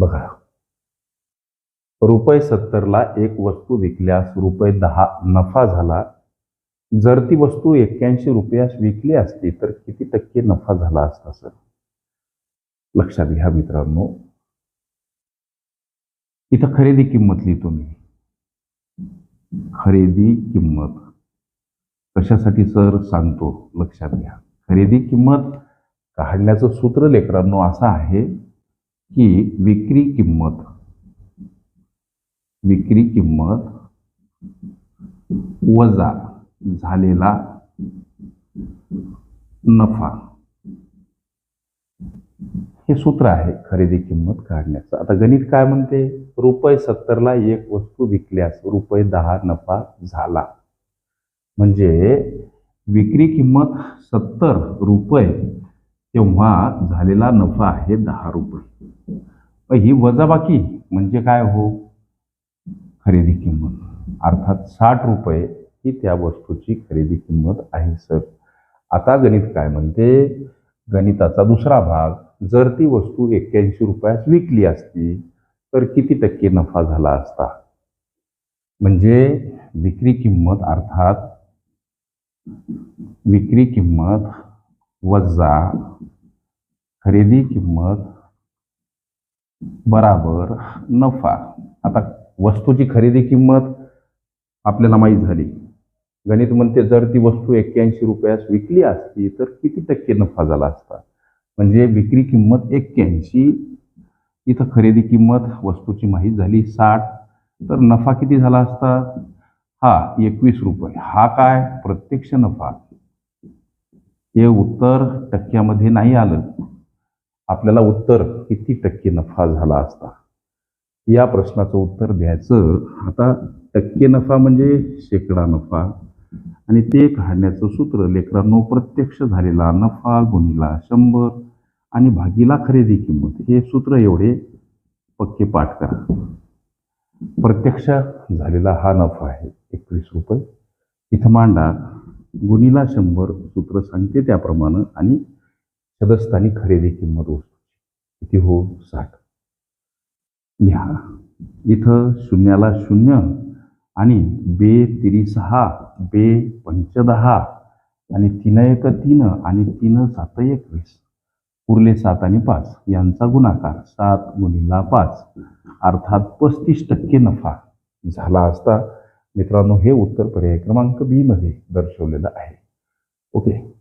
बघा. रुपये सत्तरला एक वस्तू विकल्यास रुपये दहा नफा झाला. जर ती वस्तू एक्क्याऐंशी रुपयास विकली असती तर किती टक्के नफा झाला असता सर? लक्षात घ्या मित्रांनो. इथं खरेदी किंमत लिहितो मी. खरेदी किंमत. कशासाठी सर? सांगतो. लक्षात घ्या. खरेदी किंमत काढण्याचं सूत्र लेकरांनो असं आहे की विक्री किंमत. विक्री किंमत वजा झालेला नफा. हे सूत्र आहे खरेदी किंमत काढण्याचं. आता गणित काय म्हणते? रुपये सत्तरला एक वस्तू विकल्यास रुपये दहा नफा झाला. म्हणजे विक्री किंमत सत्तर रुपये तेव्हा झालेला नफा आहे दहा रुपये. ही वजाबाकी म्हणजे काय हो? खरेदी किंमत. अर्थात साठ रुपये ही त्या वस्तूची खरेदी किंमत आहे सर. आता गणित काय म्हणते? गणिताचा दुसरा भाग जर ती वस्तू एक्क्याऐंशी रुपयास विकली असती तर किती टक्के नफा झाला असता? म्हणजे विक्री किंमत अर्थात विक्री किंमत वजा खरेदी किंमत बराबर नफा. आता वस्तूची खरेदी किंमत आपल्याला माहीत झाली. गणित म्हणते जर ती वस्तू एक्क्याऐंशी रुपयास विकली असती तर किती टक्के नफा झाला असता? म्हणजे विक्री किंमत एक्क्याऐंशी इथं खरेदी किंमत वस्तूची माहीत झाली साठ तर नफा किती झाला असता? हा एकवीस रुपये. हा काय? प्रत्यक्ष नफा. हे उत्तर टक्क्यामध्ये नाही आलं. आपल्याला उत्तर किती टक्के नफा झाला असता? या प्रश्नाचं उत्तर द्यायचं आता टक्के नफा म्हणजे शेकडा नफा. आणि ते काढण्याचं सूत्र लेकरांनो प्रत्यक्ष झालेला नफा गुणिला शंभर आणि भागीला खरेदी किंमत हे सूत्र एवढे पक्के पाठ करा. प्रत्यक्ष झालेला हा नफा आहे एकवीस रुपये. इथं मांडा गुणिला शंभर सूत्र सांगते त्याप्रमाणे आणि सदस्थानी खरेदी किंमत वस्तूची किती हो? साठ. लिहा. इथं शून्याला शून्य आणि बे तिरी सहा बे पंचदहा आणि तीन एक तीन आणि तीन सात एकवीस उरले सात आणि पाच. यांचा गुणाकार सात गुणिला पाच. अर्थात पस्तीस टक्के नफा. झाला असता मित्रांनो हे उत्तर पर्याय क्रमांक बी मध्ये दर्शवलेलं आहे. ओके.